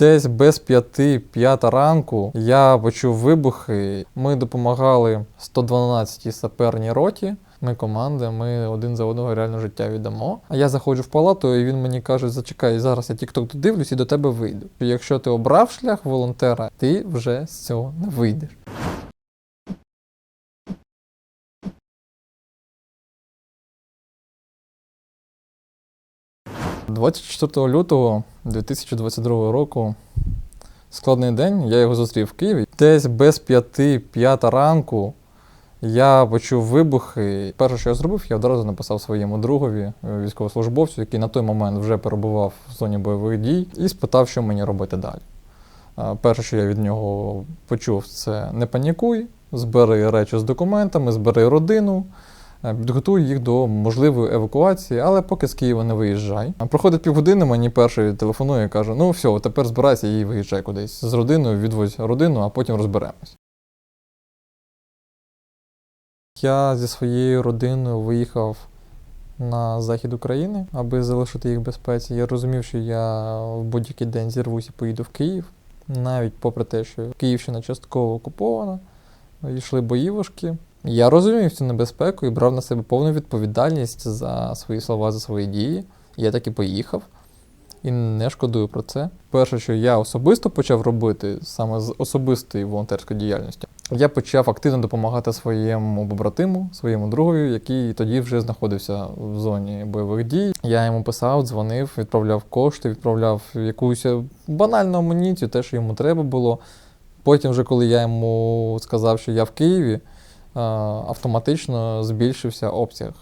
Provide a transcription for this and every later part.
Десь без п'яти, п'ята ранку я почув вибухи. Ми допомагали 112-й саперній роті. Ми команда, ми один за одного реально життя віддамо. А я заходжу в палату, і він мені каже: зачекай, зараз я тік-ток додивлюсь і до тебе вийду. Якщо ти обрав шлях волонтера, ти вже з цього не вийдеш. – 24 лютого 2022 року складний день. Я його зустрів в Києві. Десь без п'яти, п'ята ранку я почув вибухи. Перше, що я зробив, я одразу написав своєму другові, е, військовослужбовцю, який на той момент вже перебував в зоні бойових дій, і спитав, що мені робити далі. Е, Перше, що я від нього почув, це не панікуй, збери речі з документами, збери родину. Е, Підготуй їх до можливої евакуації, але поки з Києва не виїжджай. Проходить півгодини, мені перший телефонує і каже: ну все, тепер збирайся і виїжджай кудись з родиною, відвозь родину, а потім розберемось. Я зі своєю родиною виїхав на захід України, аби залишити їх в безпеці. Я розумів, що я в будь-який день зірвусь і поїду в Київ, навіть попри те, що Київщина частково окупована, йшли бої важкі. Я розумів цю небезпеку і брав на себе повну відповідальність за свої слова, за свої дії. Я так і поїхав і не шкодую про це. Перше, що я особисто почав робити саме з особистої волонтерської діяльності, я почав активно допомагати своєму побратиму, своєму другові, який тоді вже знаходився в зоні бойових дій. Я йому писав, дзвонив, відправляв кошти, відправляв якусь банальну амуніцію, те, що йому треба було. Потім, вже коли я йому сказав, що я в Києві, автоматично збільшився обсяг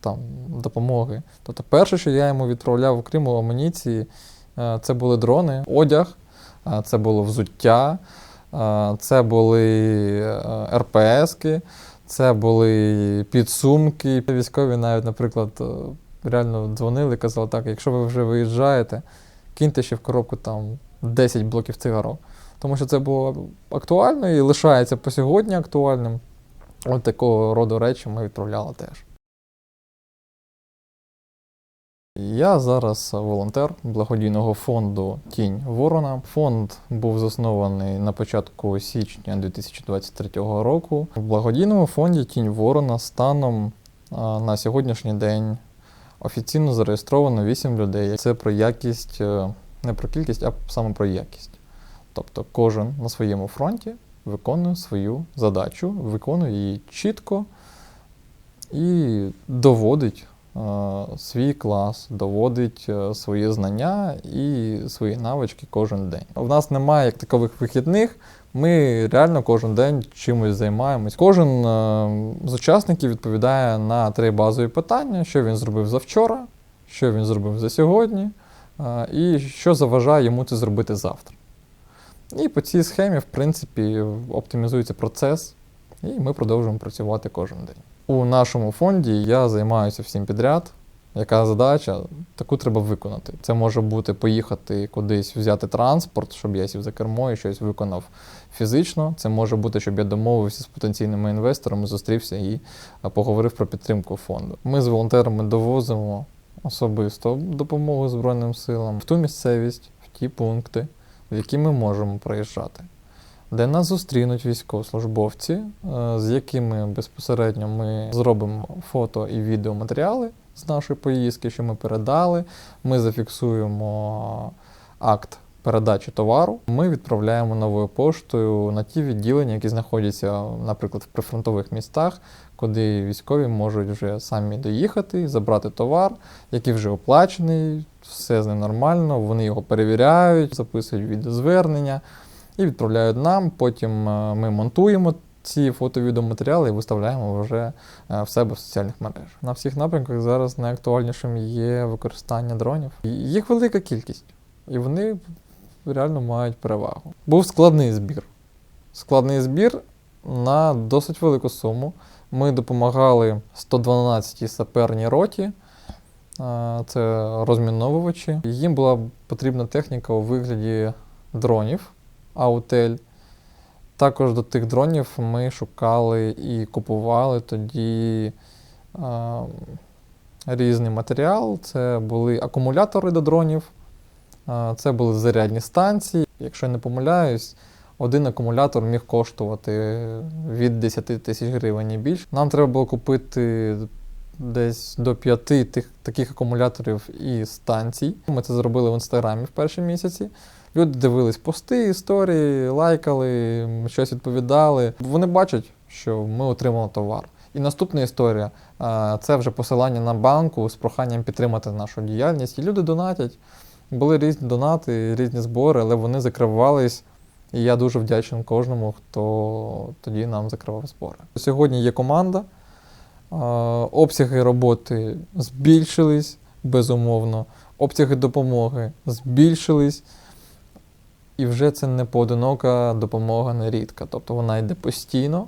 там, допомоги. Тобто, перше, що я йому відправляв, окрім амуніції, е, це були дрони, одяг, е, це було взуття, е, це були РПСки, це були підсумки. Військові навіть, наприклад, е, реально дзвонили, казали, так, якщо ви вже виїжджаєте, киньте ще в коробку там 10 блоків цигарок. Тому що це було актуально і лишається по сьогодні актуальним. От такого роду речі ми відправляли теж. Я зараз волонтер благодійного фонду Тінь Ворона. Фонд був заснований на початку січня 2023 року. В благодійному фонді Тінь Ворона станом на сьогоднішній день офіційно зареєстровано 8 людей. Це про якість, е, не про кількість, а саме про якість. Тобто кожен на своєму фронті виконує свою задачу, виконує її чітко і доводить е, свій клас, доводить е, свої знання і свої навички кожен день. У нас немає як такових вихідних. Ми реально кожен день чимось займаємось. Кожен е, з учасників відповідає на три базові питання: що він зробив завчора, що він зробив за сьогодні, е, і що заважає йому це зробити завтра. І по цій схемі, в принципі, оптимізується процес, і ми продовжуємо працювати кожен день. У нашому фонді я займаюся всім підряд. Яка задача, таку треба виконати. Це може бути поїхати кудись взяти транспорт, щоб я сів за кермо і щось виконав фізично. Це може бути, щоб я домовився з потенційними інвесторами, зустрівся і поговорив про підтримку фонду. Ми з волонтерами довозимо особисто допомогу Збройним силам в ту місцевість, в ті пункти, які ми можемо проїжджати, де нас зустрінуть військовослужбовці, е, з якими безпосередньо ми зробимо фото і відеоматеріали з нашої поїздки, що ми передали. Ми зафіксуємо акт передачі товару. Ми відправляємо новою поштою на ті відділення, які знаходяться, наприклад, в прифронтових містах, куди військові можуть вже самі доїхати, забрати товар, який вже оплачений, все з ним нормально, вони його перевіряють, записують відеозвернення і відправляють нам. Потім е, ми монтуємо ці фото-відеоматеріали і виставляємо вже е, в себе в соціальних мережах. На всіх напрямках зараз найактуальнішим є використання дронів. Їх велика кількість, і вони реально мають перевагу. Був складний збір. Складний збір на досить велику суму. Ми допомагали 112-й саперній роті. Це розміновувачі. Їм була потрібна техніка у вигляді дронів Аутель. Також до тих дронів ми шукали і купували тоді е, різний матеріал. Це були акумулятори до дронів, Е, Це були зарядні станції. Якщо я не помиляюсь, один акумулятор міг коштувати від 10 тисяч гривень і більше. Нам треба було купити десь до п'яти тих, таких акумуляторів і станцій. Ми це зробили в інстаграмі в перші місяці. Люди дивились пости, історії, лайкали, щось відповідали. Вони бачать, що ми отримали товар. І наступна історія це вже посилання на банку з проханням підтримати нашу діяльність. І люди донатять. Були різні донати, різні збори, але вони закривались. І я дуже вдячний кожному, хто тоді нам закривав збори. Сьогодні є команда. Обсяги роботи збільшились, безумовно. Обсяги допомоги збільшились. І вже це не поодинока допомога нерідка. Тобто вона йде постійно,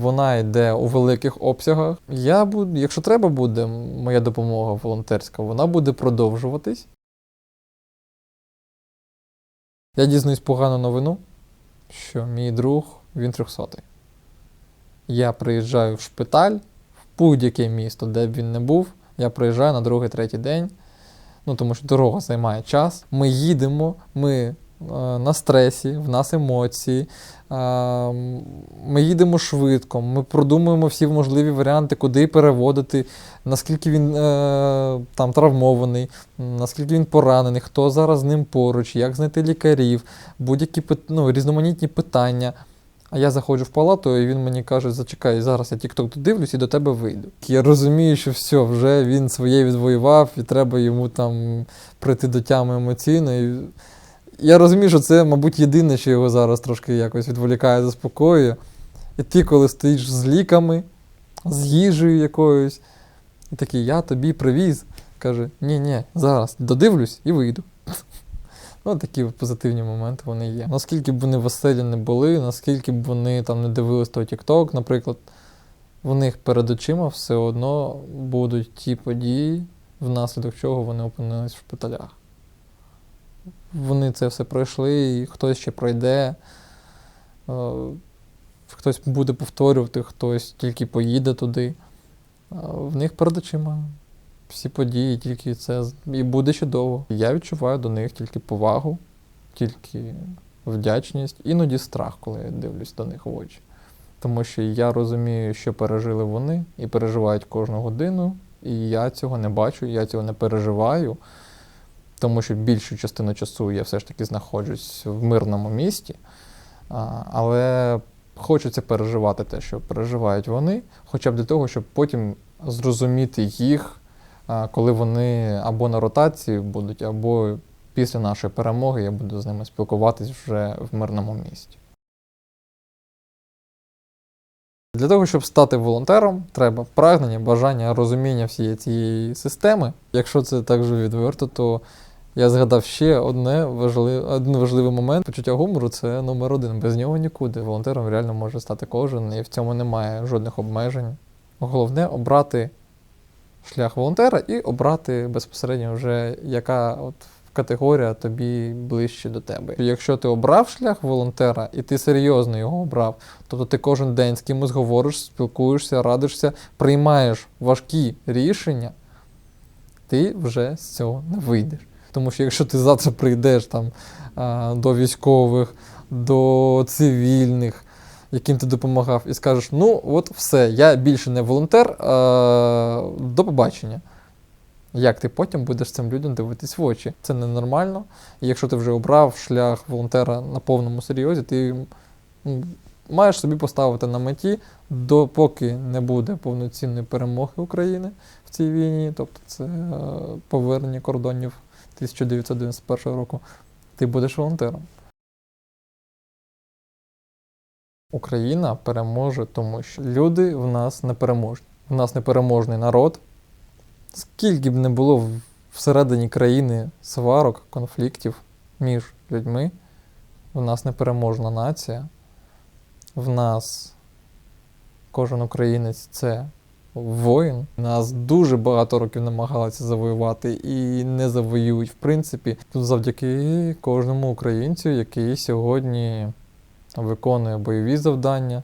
вона йде у великих обсягах. Я буду, якщо треба буде, моя допомога волонтерська, вона буде продовжуватись. Я дізнаюсь погану новину, що мій друг він 300 Я приїжджаю в шпиталь, в будь-яке місто, де б він не був. Я приїжджаю на другий, третій день. Ну, тому що дорога займає час. Ми їдемо, ми на стресі, в нас емоції. Е, ми їдемо швидко, ми продумуємо всі можливі варіанти, куди переводити, наскільки він е, там травмований, наскільки він поранений, хто зараз з ним поруч, як знайти лікарів, будь-які ну, різноманітні питання. А я заходжу в палату, і він мені каже: зачекай, зараз я TikTok додивлюсь і до тебе вийду. Я розумію, що все, вже він своє відвоював, і треба йому там прийти до тями емоційно. І я розумію, що це, мабуть, єдине, що його зараз трошки якось відволікає, заспокоює. І ти, коли стоїш з ліками, з їжею якоюсь, і такий, я тобі привіз. Каже: ні, ні, зараз додивлюсь і вийду. Ну, такі позитивні моменти вони є. Наскільки б вони веселі не були, наскільки б вони там не дивились той TikTok, наприклад, в них перед очима все одно будуть ті події, внаслідок чого вони опинились в шпиталях. Вони це все пройшли, і хтось ще пройде, е, хтось буде повторювати, хтось тільки поїде туди. В них перед очима всі події, тільки це і буде ще довго. Я відчуваю до них тільки повагу, тільки вдячність, іноді страх, коли я дивлюсь до них в очі. Тому що я розумію, що пережили вони і переживають кожну годину, і я цього не бачу, я цього не переживаю, тому що більшу частину часу я все ж таки знаходжусь в мирному місті. Але хочеться переживати те, що переживають вони, хоча б для того, щоб потім зрозуміти їх, коли вони або на ротації будуть, або після нашої перемоги я буду з ними спілкуватись вже в мирному місті. Для того, щоб стати волонтером, треба прагнення, бажання, розуміння всієї цієї системи. Якщо це так же відверто, то я згадав ще одне важливе, один важливий момент. Почуття гумору це номер один. Без нього нікуди. Волонтером реально може стати кожен, і в цьому немає жодних обмежень. Головне обрати шлях волонтера і обрати безпосередньо вже яка от категорія тобі ближче до тебе. Якщо ти обрав шлях волонтера і ти серйозно його обрав, тобто ти кожен день з кимось говориш, спілкуєшся, радишся, приймаєш важкі рішення, ти вже з цього не вийдеш. Тому що якщо ти завтра прийдеш там до військових, до цивільних, яким ти допомагав, і скажеш: ну, от все, я більше не волонтер, до побачення. Як ти потім будеш цим людям дивитись в очі? Це ненормально. І якщо ти вже обрав шлях волонтера на повному серйозі, ти маєш собі поставити на меті, допоки не буде повноцінної перемоги України в цій війні, тобто це е, повернення кордонів 1991 року, ти будеш волонтером. Україна переможе, тому що люди в нас непереможні. В нас непереможний народ. Скільки б не було всередині країни сварок, конфліктів між людьми, в нас непереможна нація. В нас кожен українець це воїн. Нас дуже багато років намагалися завоювати і не завоюють. В принципі, завдяки кожному українцю, який сьогодні виконує бойові завдання,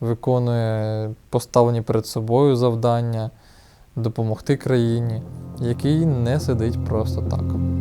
виконує поставлені перед собою завдання допомогти країні, який не сидить просто так.